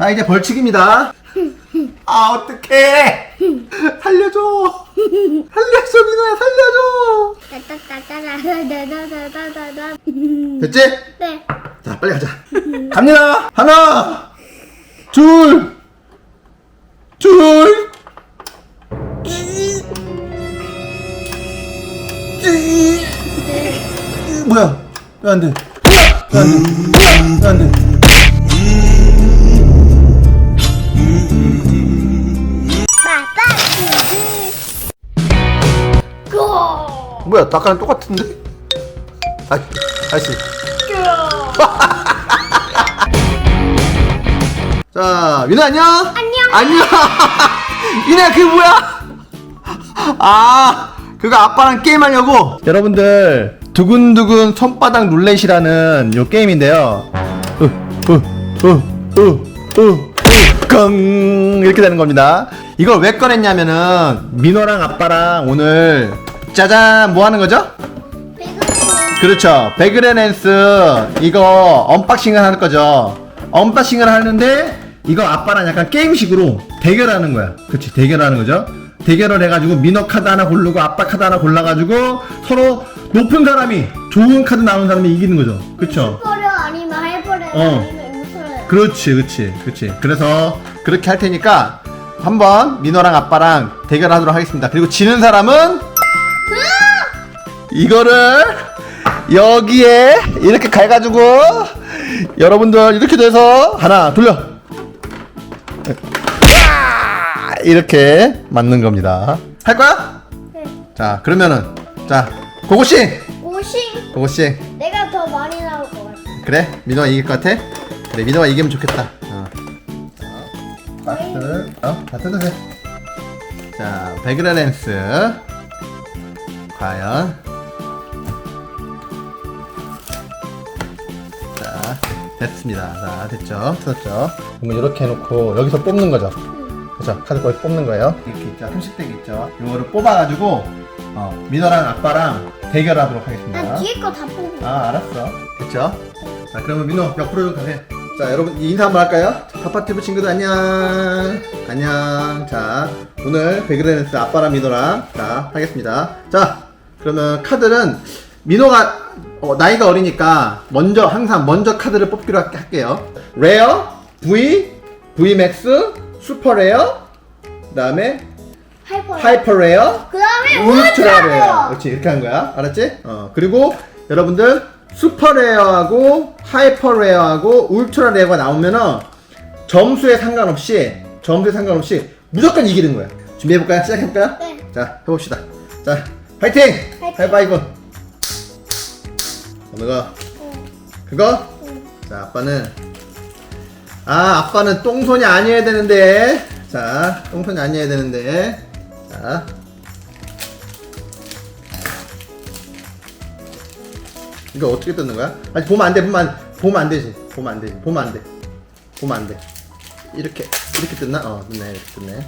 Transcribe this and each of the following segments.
자 이제 벌칙입니다. 아 어떡해. 살려줘. 살려줘 민호야 살려줘. 됐지? 네. 자 빨리 가자. 갑니다. 하나 둘둘 네. 뭐야? 왜 안돼? 왜안돼? 왜안돼? 고. 뭐야? 아까랑 똑같은데? 아, 다시. 자, 민호 안녕. 안녕. 안녕. 민호야 그게 뭐야? 아, 그거 아빠랑 게임하려고. 여러분들 두근두근 손바닥 룰렛이라는 요 게임인데요. 끙 이렇게 되는 겁니다. 이걸 왜 꺼냈냐면은 민호랑 아빠랑 오늘 짜잔 뭐 하는 거죠? 그렇죠. 베그레넨스 이거 언박싱을 하는 거죠. 언박싱을 하는데 이거 아빠랑 약간 게임식으로 대결하는 거야. 그렇지. 대결하는 거죠. 대결을 해가지고 민호 카드 하나 고르고 아빠 카드 하나 골라가지고 서로 높은 사람이 좋은 카드 나오는 사람이 이기는 거죠. 그렇죠. 버려 아니면 할버려 어. 아니면 웃어요. 그렇지, 그렇지, 그렇지. 그래서 그렇게 할 테니까 한번 민호랑 아빠랑 대결하도록 하겠습니다. 그리고 지는 사람은 이거를 여기에 이렇게 갈가지고 여러분들 이렇게 돼서 하나 돌려 아! 이렇게 맞는 겁니다. 할 거야? 네. 자, 그러면은 자 고고씨, 오싱 고고씨. 내가 더 많이 나올 것 같아. 그래? 민호가 이길 것 같아? 그래 민호가 이기면 좋겠다 어. 자, 파트를 어? 다 뜯으세자 베그라 렌스. 과연. 자 됐습니다. 자 됐죠? 뜯었죠? 그러면 이렇게 해놓고 여기서 뽑는 거죠? 그죠 카드 거기서 뽑는 거예요? 이렇게 있죠? 30대 있죠? 이거를 뽑아가지고 어, 민호랑 아빠랑 대결하도록 하겠습니다. 난 뒤에 거 다 뽑고. 아 알았어. 됐죠? 자 그러면 민호 옆으로 좀 가세 자 여러분 인사 한번 할까요? 파파티브 친구들 안녕 안녕 자 오늘 베그레네스 아빠랑 민호랑 자 하겠습니다 자 그러면 카드는 민호가 어, 나이가 어리니까 먼저 항상 먼저 카드를 뽑기로 할- 할게요 레어 V V맥스 슈퍼 레어 그 다음에. 하이퍼 레어 그 다음에 울트라 레어. 울트라레어. 그렇지 이렇게 하는 거야. 알았지? 어 그리고 여러분들 슈퍼 레어하고 하이퍼 레어하고 울트라 레어가 나오면은 점수에 상관없이 점수에 상관없이 무조건 이기는 거야. 준비해 볼까요? 시작해 볼까요? 네. 자 해봅시다. 자 파이팅! 파이팅! 하이파이브. 어느 거? 응. 그거? 응. 자 아빠는 아 아빠는 똥손이 아니어야 되는데 자 똥손이 아니어야 되는데 자 이거 어떻게 뜯는 거야? 아니 보면 안 돼 보면 안 보면 안 되지 보면 안 되지 보면 안 돼 보면 안 돼 이렇게 이렇게 뜯나? 어 뜯네 이렇게 뜯네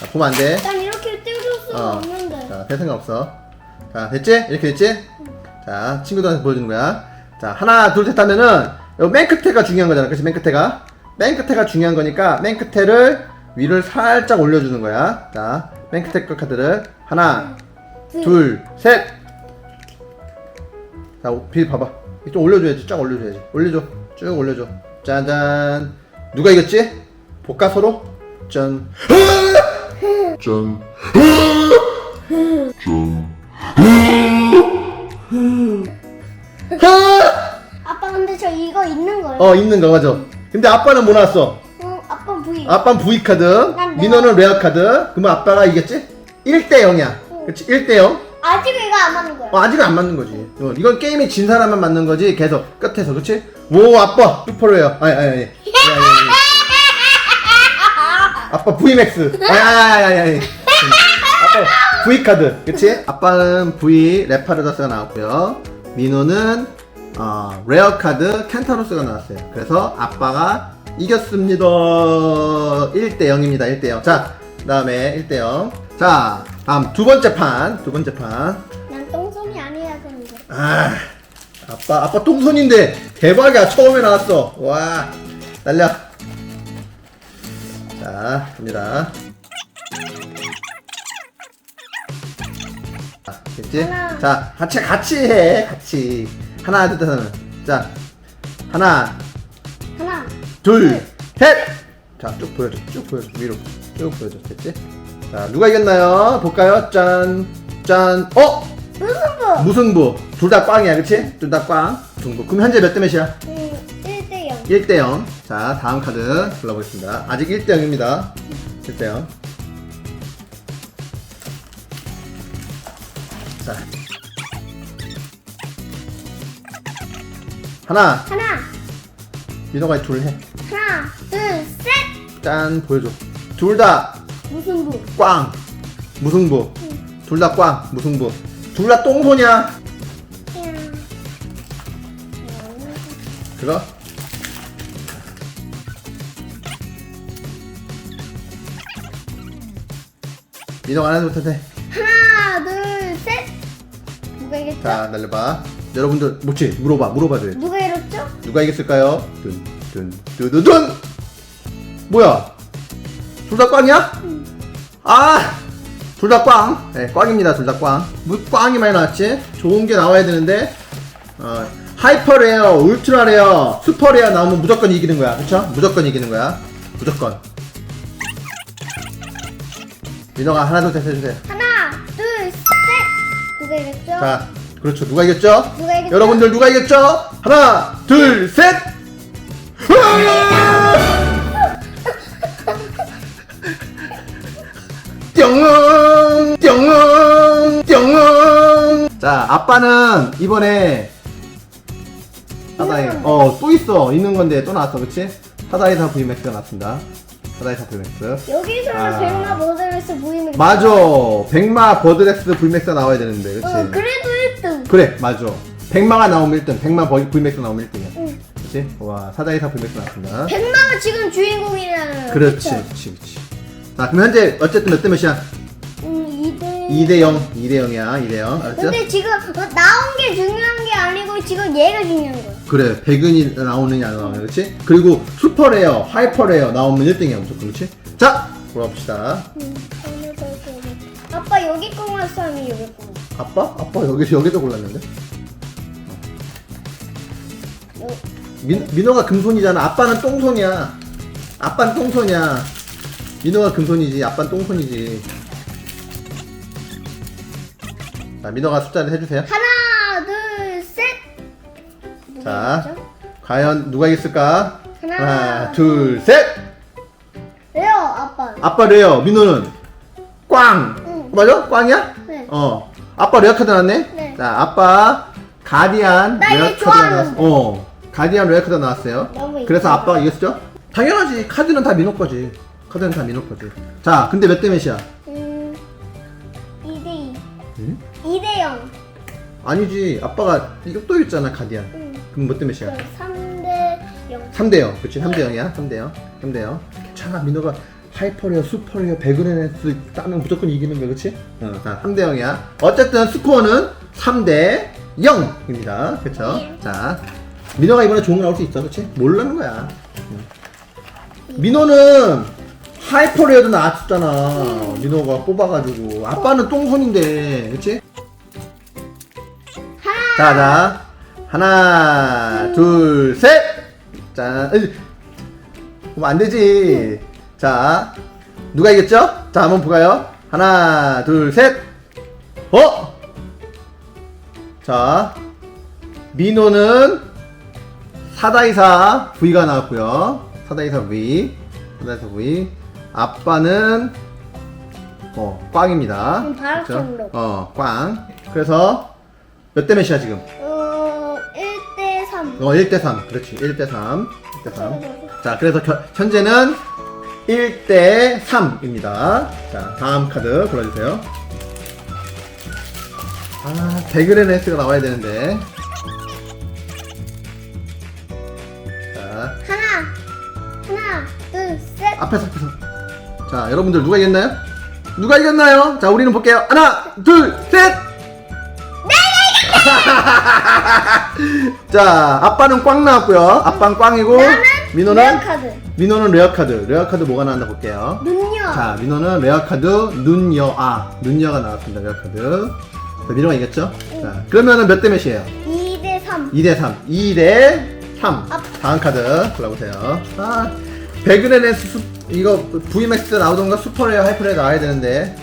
자 보면 안 돼 난 이렇게 뜯을 수가 어. 없는데. 자, 별 생각 없어. 자, 됐지? 이렇게 됐지? 자, 친구들한테 보여주는 거야. 자, 하나, 둘, 셋 하면은, 요맨 끝에가 중요한 거잖아. 그치? 맨 끝에가. 맨 끝에가 중요한 거니까, 맨 끝에를 위를 살짝 올려주는 거야. 자, 맨 끝에 거 카드를. 하나, 둘, 셋! 자, 빌 봐봐. 좀 올려줘야지. 쫙 올려줘야지. 올려줘. 쭉 올려줘. 짜잔. 누가 이겼지? 볼까, 서로? 짠. 짠. 아빠 근데 저 이거 있는 거예요? 어, 있는 거, 맞아. 근데 아빠는 뭐 나왔어? 응, 아빠 V. 아빠는 V 카드, 난 민호는 레어 카드. 그러면 아빠가 이겼지? 1대 0이야. 그렇지? 1대 0. 아직 이거 안 맞는 거야. 어, 아직은 안 맞는 거지. 어, 이건 게임에 진 사람만 맞는 거지. 계속 끝에서, 그렇지? 오, 아빠 슈퍼레어. 아니, 아니, 아니. 아니, 아니, 아니. 아빠 V 맥스. 아니, 아니, 아니, 아니. 아빠 V 카드, 그렇지? 아빠는 V 레파르다스가 나왔고요. 민호는 어, 레어 카드 켄타로스가 나왔어요. 그래서 아빠가 이겼습니다. 1대 0입니다. 1대 0. 자, 그다음에 1대 0. 자, 다음 두 번째 판. 두 번째 판. 난 똥손이 아니야 그런데. 아, 아빠, 아빠 똥손인데 대박이야. 처음에 나왔어. 와, 날려. 자, 갑니다. 자, 됐지? 하나. 자, 같이, 같이 해. 같이. 하나, 둘, 셋. 하면. 자, 하나, 하나. 둘, 셋! 자, 쭉 보여줘. 쭉 보여줘. 위로. 쭉 보여줘. 됐지? 자, 누가 이겼나요? 볼까요? 짠, 짠. 어? 무승부. 무승부. 둘 다 꽝이야, 그치? 둘 다 꽝. 무승부. 그럼 현재 몇 대 몇이야? 음, 1대 0. 1대 0. 자, 다음 카드 골라보겠습니다. 아직 1대 0입니다. 1대 0. 자. 하나, 하나. 민호가 둘 해. 하나. 둘, 셋. 짠, 보여줘. 둘 다 무승부. 꽝. 무승부. 둘 다 꽝. 무승부. 둘 다 똥손이야. 그냥. 그거? 민호가 하나 해. 하나, 둘, 셋. 누가 이겼죠? 자, 날려봐. 여러분들, 뭐지? 물어봐, 물어봐줘야 돼. 누가 이겼죠? 누가 이겼을까요? 둔, 둔, 두두둔! 뭐야? 둘 다 꽝이야? 아! 둘 다 꽝. 네, 꽝입니다, 둘 다 꽝. 뭐, 꽝이 많이 나왔지? 좋은 게 나와야 되는데, 어, 하이퍼 레어, 울트라 레어, 슈퍼 레어 나오면 무조건 이기는 거야. 그쵸? 무조건 이기는 거야. 무조건. 민호가 하나, 둘, 셋 해주세요. 하나, 둘, 셋. 누가 이겼죠? 자, 그렇죠. 누가 이겼죠? 누가 이겼죠? 여러분들 누가 이겼죠? 하나, 둘, 셋! 뿅! 아빠는 이번에 사다이 어, 또 있어. 있는 건데 또 나왔어. 그치? 사다이사 VMAX가 나왔습니다. 사다이사 VMAX. 여기서는 아. 백마 보이는 거. 맞아. 백마 버드렉스 VMAX가 나와야 되는데. 그치? 어, 그래도 1등. 그래 맞아 백마가 나오면 1등 백마 버- VMAX 나오면 1등이야 응. 그치? 와 사다이사 VMAX 나왔습니다 백마가 지금 주인공이라는. 그렇지 그쵸? 그치 그치 자 그럼 현재 어쨌든 몇 대 몇이야? 음, 2등. 2대 0 2대 0이야 2대 0 알았죠? 근데 지금 어, 나온 게 중요한 게 아니고 지금 얘가 중요한 거야. 그래 백은이 나오느냐 안 나오느냐 그치? 그리고 슈퍼레어 하이퍼레어 나오면 1등이야 무조건 그치? 자 돌아봅시다 음, 오늘. 아빠 여기 거만 싸면 여기 거. 아빠? 아빠 여기, 여기도 골랐는데? 여, 민, 민호가 금손이잖아 아빠는 똥손이야 아빠는 똥손이야 민호가 금손이지 아빠는 똥손이지 자 민호가 숫자를 해주세요 하나, 둘, 셋. 누가 자 이겼죠? 과연 누가 이겼을까 하나, 둘셋 레오 아빠. 아빠 레어 민호는 꽝 응. 맞아? 꽝이야? 네. 어 아빠 레어 카드 나왔네 네. 자 아빠 가디안 나 레어 이거 카드가 나왔어 좋아하는데. 어 가디안 레어 카드 나왔어요 너무 그래서 이쁘다. 아빠가 이겼죠? 당연하지 카드는 다 민호 거지 카드는 다 민호 거지 자 근데 몇 대 몇이야? 2대 0. 아니지 아빠가 또 있잖아 가디안 음. 그럼 몇 대 몇이야? 3대 0. 3대 0 그치 3대 0이야 3대 0 3대 0 괜찮아 민호가 하이퍼레어 슈퍼레어 배그레네스 따면 무조건 이기는 거야 그치? 어, 자 3대 0이야 어쨌든 스코어는 3대 0입니다 그쵸? 네. 자 민호가 이번에 좋은 거 나올 수 있어 그치? 모르는 거야 응. 민호는 하이퍼레어도 나왔었잖아 민호가 뽑아가지고 아빠는 똥손인데 그치? 자, 자. 하나, 둘, 셋! 짠. 으이. 그럼 안 되지. 자. 누가 이겼죠? 자, 한번 볼까요? 하나, 둘, 셋! 어? 자. 민호는 사다이사 V가 나왔고요. 사다이사 V. 사다이사 V. 아빠는 어, 꽝입니다. 그럼 바락천로. 어, 꽝. 그래서 몇 대 몇이야 지금? 어, 1대 3. 어, 1대 3. 그렇지. 1대 3. 1대 3. 자, 그래서 겨- 현재는 1대 3입니다. 자, 다음 카드 골라주세요. 아, 배그레네스가 나와야 되는데. 자, 하나. 하나, 둘, 셋. 앞에서, 앞에서. 자, 여러분들 누가 이겼나요? 누가 이겼나요? 자, 우리는 볼게요. 하나, 둘, 셋! 자, 아빠는 꽝 나왔고요. 아빠는 꽝이고, 나는 민호는 레어 카드. 민호는 레어 카드. 레어 카드 뭐가 나왔나 볼게요. 눈요. 자, 민호는 레어 카드 눈여아 눈여가 나왔습니다. 레어 카드. 자, 민호가 이겼죠? 자, 그러면은 몇 대 몇이에요? 2대 3. 2대 3. 2대 3. 앞. 다음 카드 골라보세요. 아, 배그레네스 수, 이거 VMAX 나오던가 슈퍼레어 하이퍼레어 나와야 되는데.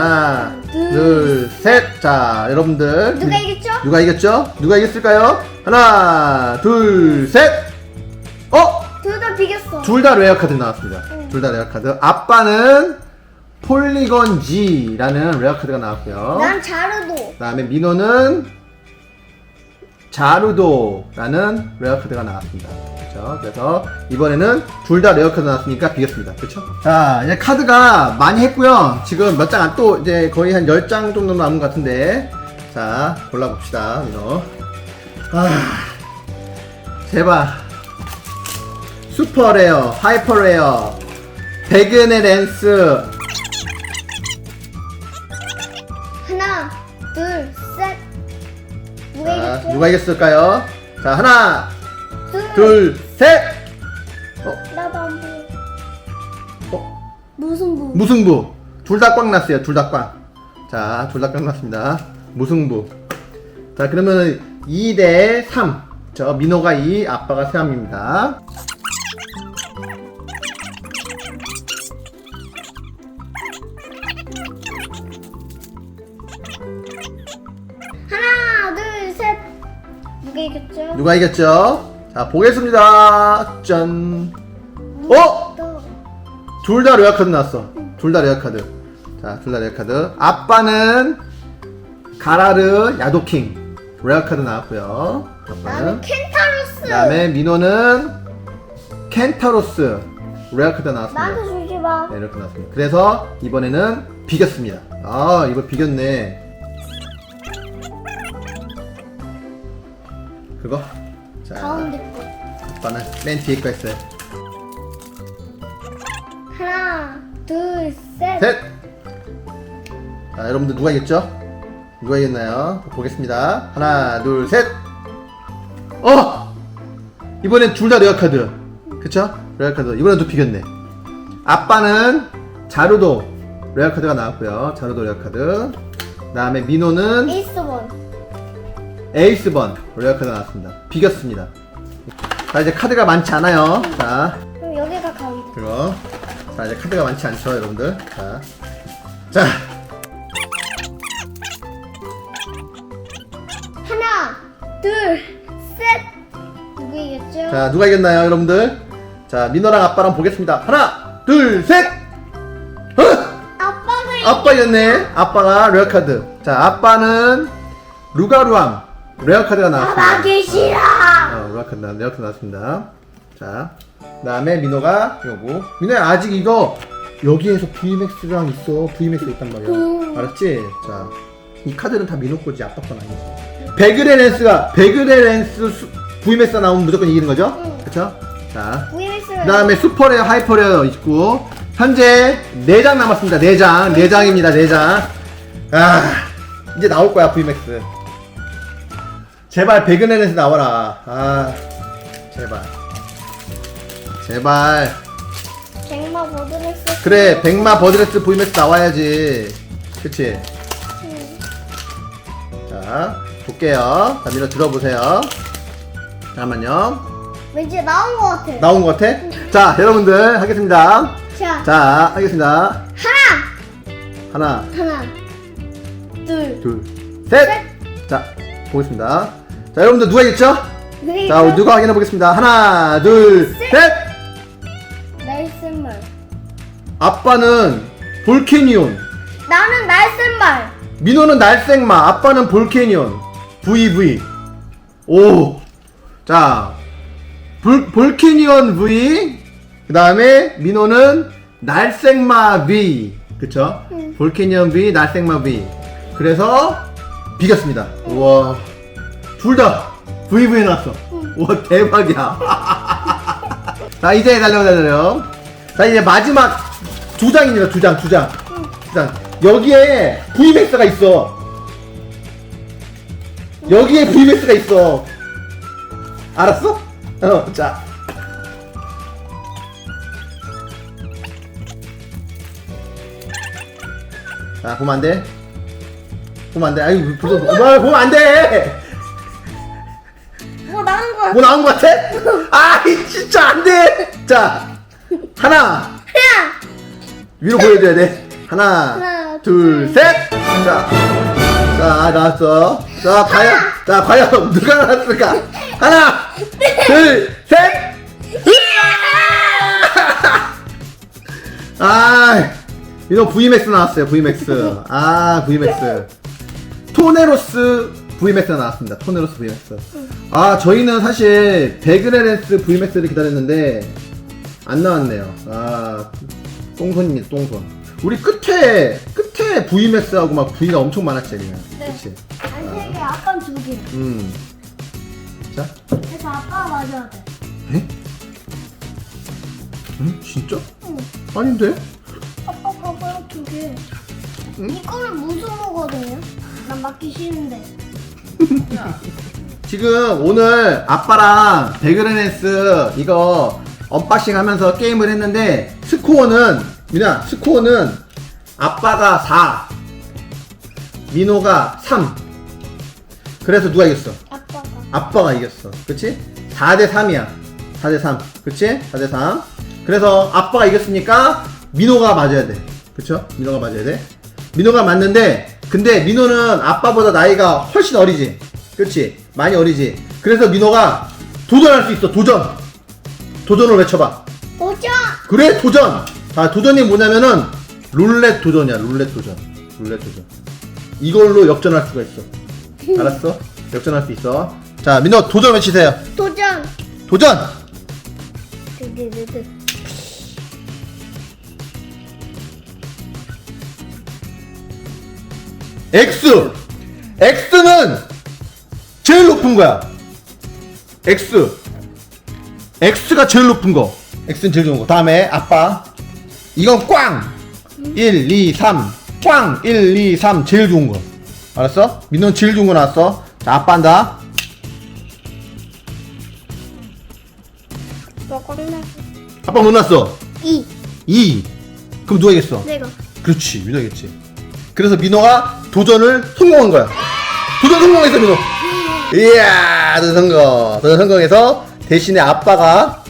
하나, 둘, 셋. 자, 여러분들. 누가 이겼죠? 누가 이겼죠? 누가 이겼을까요? 하나, 둘, 셋. 어? 둘 다 비겼어. 둘 다 레어 카드 나왔습니다. 응. 둘다 레어 카드. 아빠는 폴리건 G라는 레어 카드가 나왔고요. 난 자르도. 그다음에 민호는 자루도라는 레어 카드가 나왔습니다. 그렇죠? 그래서 이번에는 둘 다 레어 카드 나왔으니까 비겼습니다. 그렇죠? 자, 이제 카드가 많이 했고요. 지금 몇장또 이제 거의 한 10장 정도 남은 것 같은데. 자, 골라 봅시다. 민호. 아. 제발 슈퍼 레어, 하이퍼 레어, 배그네 랜스, 하나, 둘, 셋. 누가 자? 누가 이겼을까요? 자, 하나, 둘. 둘, 셋! 어, 나도 안 보여. 어, 무승부. 무승부. 둘다꽉 났어요, 둘다 꽉. 자, 둘다꽉 났습니다. 무승부. 자, 그러면 2대 3. 저, 민호가 2, 아빠가 3입니다. 하나, 둘, 셋. 누가 이겼죠? 누가 이겼죠? 자, 보겠습니다. 짠. 어? 또. 둘다 레어 카드 나왔어. 둘 다 레어 카드. 자, 둘 다 레어 카드. 아빠는 가라르 야도킹. 레어 카드 나왔고요. 나는 아빠는. 켄타로스. 그 다음에 민호는 켄타로스. 레어 카드 나왔습니다. 나한테 주지 마. 네, 이렇게 나왔습니다. 그래서 이번에는 비겼습니다. 아, 이거 비겼네. 그거? 자, 가운데 거. 아빠는 맨 뒤에 거 했어요. 하나, 둘, 셋. 셋! 자, 여러분들 누가 이겼죠? 누가 이겼나요? 보겠습니다. 하나, 둘, 셋! 어! 이번엔 둘 다 레어 카드. 그쵸? 레어 카드. 이번엔 또 비겼네. 아빠는 자루도 레어 카드가 나왔고요. 자루도 레어 카드. 그 다음에 민호는 에이스본. 에이스번 레어 카드 나왔습니다. 비겼습니다. 자, 이제 카드가 많지 않아요. 자, 그럼 여기가 가운데. 그거. 자, 이제 카드가 많지 않죠, 여러분들. 자. 자, 하나, 둘, 셋. 누가 이겼죠? 자, 누가 이겼나요, 여러분들? 자, 민호랑 아빠랑 보겠습니다. 하나, 둘, 셋! 어! 아빠가 이겼 아빠 이겼네. 아빠가 레어 카드. 자, 아빠는 루가루암 레어 카드가 나왔습니다. 나가기 싫어. 어, 레어 카드, 나- 레어 카드 나왔습니다. 자, 그 다음에 민호가 요거. 민호야, 아직 이거 여기에서 VMAX랑 있어. VMAX 있단 말이야. 음. 알았지? 자, 이 카드는 다 민호 거지, 아빠 건 아니지. 배그레 렌스가, 배그레 렌스 수- VMAX가 나오면 무조건 이기는 거죠? 응. 그쵸? 자. 그 다음에 슈퍼레어, 하이퍼레어 있고, 현재 4장 남았습니다. 4장. 4장입니다. 4장. 아, 이제 나올 거야, VMAX. 제발, 배그넷에서 나와라. 아, 제발. 제발. 갱마 버드렉스. 그래, 백마 버드레스 VMAX 나와야지. 그치? 응. 자, 볼게요. 자, 밀어 들어보세요. 잠깐만요. 왠지 나온 것 같아. 나온 것 같아? 자, 여러분들, 하겠습니다. 자, 자, 하겠습니다. 하나, 하나, 하나, 둘. 둘, 셋! 자, 보겠습니다. 자, 여러분들 누가 이겼죠? 누가 자? 누가 확인해 보겠습니다. 하나, 둘, 셋! 날쌘말. 아빠는 볼케니온. 나는 날쌘말. 민호는 날생마. 아빠는 볼케니온. VV. 오. 자, 볼, 볼케니온 V. 그 다음에 민호는 날생마 V. 그쵸? 응. 볼케니온 V, 날생마 V. 그래서 비겼습니다. 우와. 둘 다 VV 나왔어. 우와, 대박이야. 자, 이제 달려, 달려. 자, 이제 마지막 두 장입니다. 두 장, 두 장. 두 장. 여기에 VMAX가 있어. 여기에 VMAX가 있어. 알았어? 어, 자. 자, 보면 안 돼. 보면 안 돼. 아유, 벌써, 뭐, 보면 안 돼! 뭐 나온 거 같아. 뭐 나온 것 같아? 아이, 진짜 안 돼! 자, 하나, 하나, 위로 보여줘야 돼. 하나, 하나, 둘, 둘, 셋! 자, 자, 나왔어. 자, 과연, 자, 과연 누가 나왔을까? 하나, 둘, 셋! 아, 이거 VMAX 나왔어요, VMAX. 아, VMAX. 토네로스 VMAX가 나왔습니다. 토네로스 VMAX. 아, 저희는 사실 베그레렌스 VMAX를 기다렸는데, 안 나왔네요. 아, 똥손입니다, 똥손. 우리 끝에, 끝에 VMAX하고 막 V가 엄청 많았지, 그냥. 네. 그치? 안세 개, 아빠는 두 개. 음. 자, 그래서 아빠가 맞아야 돼. 에? 응? 진짜? 응. 아닌데? 아빠 봐봐요, 두 개. 응? 이거를 무슨 거거든요? 난 맞기 싫은데. 지금 오늘 아빠랑 베그레네스 이거 언박싱 하면서 게임을 했는데 스코어는 민아 스코어는 아빠가 4 민호가 3 그래서 누가 이겼어? 아빠가. 아빠가 이겼어 그치? 4대 3이야 4대 3 그치? 4대 3 그래서 아빠가 이겼으니까 민호가 맞아야 돼 그쵸? 민호가 맞아야 돼 민호가 맞는데 근데 민호는 아빠보다 나이가 훨씬 어리지. 그치? 많이 어리지. 그래서 민호가 도전할 수 있어 도전. 도전을 외쳐봐. 보자! 그래 도전! 자 도전이 뭐냐면은 룰렛 도전이야 룰렛 도전. 룰렛 도전. 이걸로 역전할 수가 있어. 알았어? 역전할 수 있어. 자 민호 도전 외치세요. 도전! 도전! 드드드드. X. X는 제일 높은 거야. X. X가 제일 높은 거. X는 제일 좋은 거. 다음에 아빠. 이건 꽝. 1, 2, 3 꽝. 1, 2, 3 제일 좋은 거. 알았어? 민호는 제일 좋은 거 나왔어. 자 아빠 한다? 아빠 못 났어? 이. 2 그럼 누가 이겼어? 내가. 그렇지 민호겠지. 그래서 민호가 도전을 성공한 거야. 도전 성공했어 민호. 이야 도전 성공. 도전 성공해서 대신에 아빠가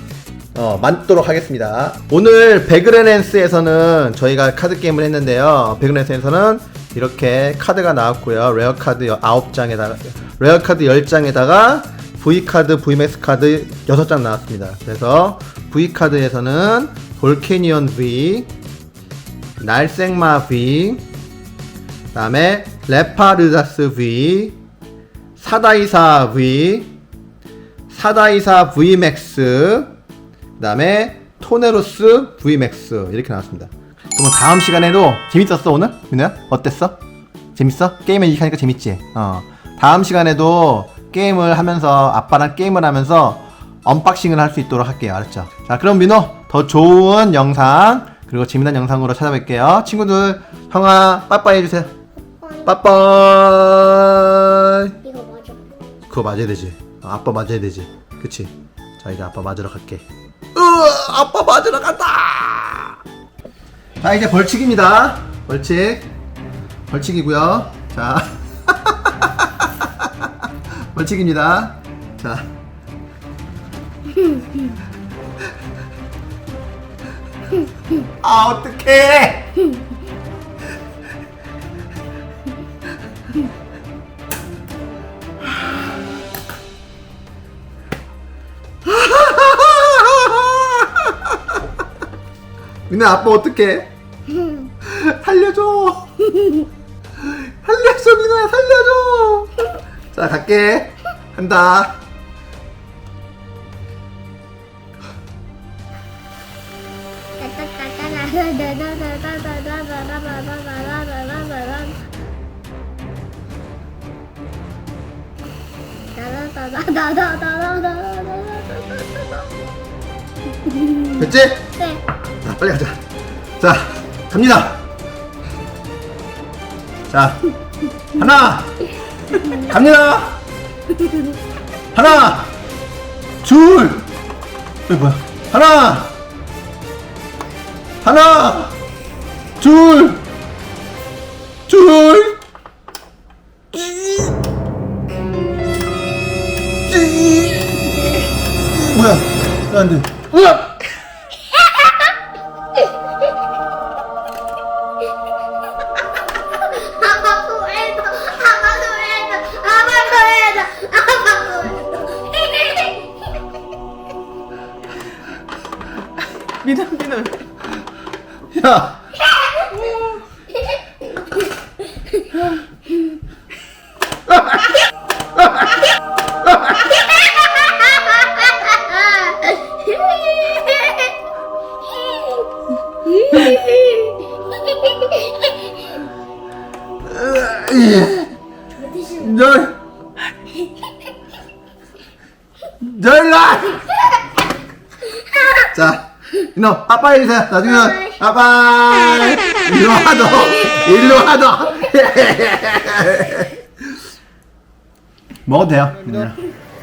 어, 맞도록 하겠습니다. 오늘 배그레넨스에서는 저희가 카드 게임을 했는데요. 배그레넨스에서는 이렇게 카드가 나왔고요. 레어 카드 9장에다가 레어 카드 10장에다가 V카드, VMAX 카드 6장 나왔습니다. 그래서 V카드에서는 볼케니언 V 날생마 V 그 다음에 레파르다스 V 사다이사 V 사다이사 VMAX 그다음에 토네로스 VMAX 이렇게 나왔습니다. 그러면 다음 시간에도 재밌었어 오늘? 민우야? 어땠어? 재밌어? 게임을 이렇게 하니까 재밌지? 어. 다음 시간에도 게임을 하면서 아빠랑 게임을 하면서 언박싱을 할 수 있도록 할게요. 알았죠? 자, 그럼 민호 더 좋은 영상 그리고 재미난 영상으로 찾아뵐게요. 친구들 형아 빠빠이 해주세요. 빠빠이. 이거 맞아. 그거 맞아야 되지. 어, 아빠 맞아야 되지. 그치? 자 이제 아빠 맞으러 갈게. 으 아빠 맞으러 간다. 자 이제 벌칙입니다. 벌칙. 벌칙이고요. 자 벌칙입니다. 자. 아 어떡해. 민아 아빠 어떡해? 살려줘. 살려줘 민아야 살려줘. 자 갈게. 한다. 됐지? 네. 자 빨리 가자. 자 갑니다. 자 하나 갑니다. 하나 둘. 이거 뭐야? 하나. 하나. 둘. 둘. 뭐야? 안 돼. 으악! 야. 널. 널 나. 자, 이놈 아빠 해주세요. 나중에 아빠. 일로 와 너. 일로 와 너. 먹어도 돼요.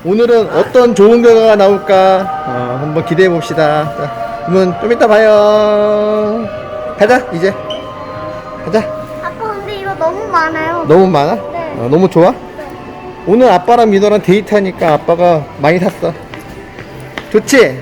오늘은 어떤 좋은 결과가 나올까 어, 한번 기대해 봅시다. 자, 그러면 좀 이따 봐요. 가자 이제. 가자. 아빠 근데 이거 너무 많아요. 너무 많아? 네. 어, 너무 좋아? 오늘 아빠랑 민호랑 데이트하니까 아빠가 많이 샀어. 좋지?